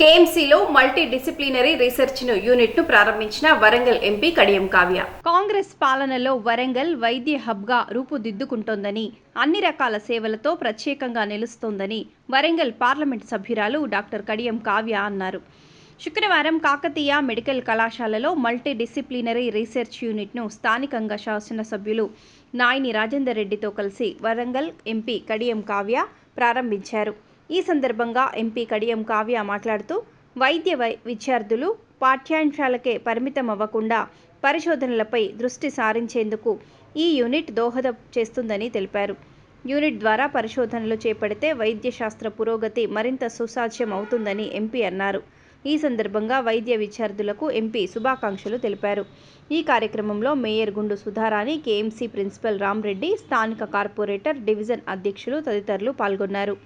కేఎంసీలో multi disciplinary రీసెర్చ్ను యూనిట్ను ప్రారంభించిన వరంగల్ ఎంపీ కడియం కావ్య. కాంగ్రెస్ పాలనలో వరంగల్ వైద్య హబ్గా రూపుదిద్దుకుంటోందని అన్ని రకాల సేవలతో ప్రత్యేకంగా నిలుస్తోందని వరంగల్ పార్లమెంట్ సభ్యురాలు డాక్టర్ కడియం కావ్య అన్నారు. శుక్రవారం కాకతీయ మెడికల్ కళాశాలలో మల్టీ డిసిప్లినరీ రీసెర్చ్ యూనిట్ను స్థానికంగా శాసనసభ్యులు నాయిని రాజేందర్ రెడ్డితో కలిసి వరంగల్ ఎంపీ కడియం కావ్య ప్రారంభించారు. ఈ సందర్భంగా ఎంపీ కడియం కావ్య మాట్లాడుతూ వైద్య వై- విద్యార్థులు పాఠ్యాంశాలకే పరిమితం అవ్వకుండా పరిశోధనలపై దృష్టి సారించేందుకు ఈ యూనిట్ దోహదం చేస్తుందని తెలిపారు. యూనిట్ ద్వారా పరిశోధనలు చేపడితే వైద్యశాస్త్ర పురోగతి మరింత సుసాధ్యం అవుతుందని ఎంపీ అన్నారు. ఈ సందర్భంగా వైద్య విద్యార్థులకు ఎంపీ శుభాకాంక్షలు తెలిపారు. ఈ కార్యక్రమంలో మేయర్ గుండు సుధారాణి కేఎంసీ ప్రిన్సిపల్ రామ్రెడ్డి స్థానిక కార్పొరేటర్ డివిజన్ అధ్యక్షులు తదితరులు పాల్గొన్నారు.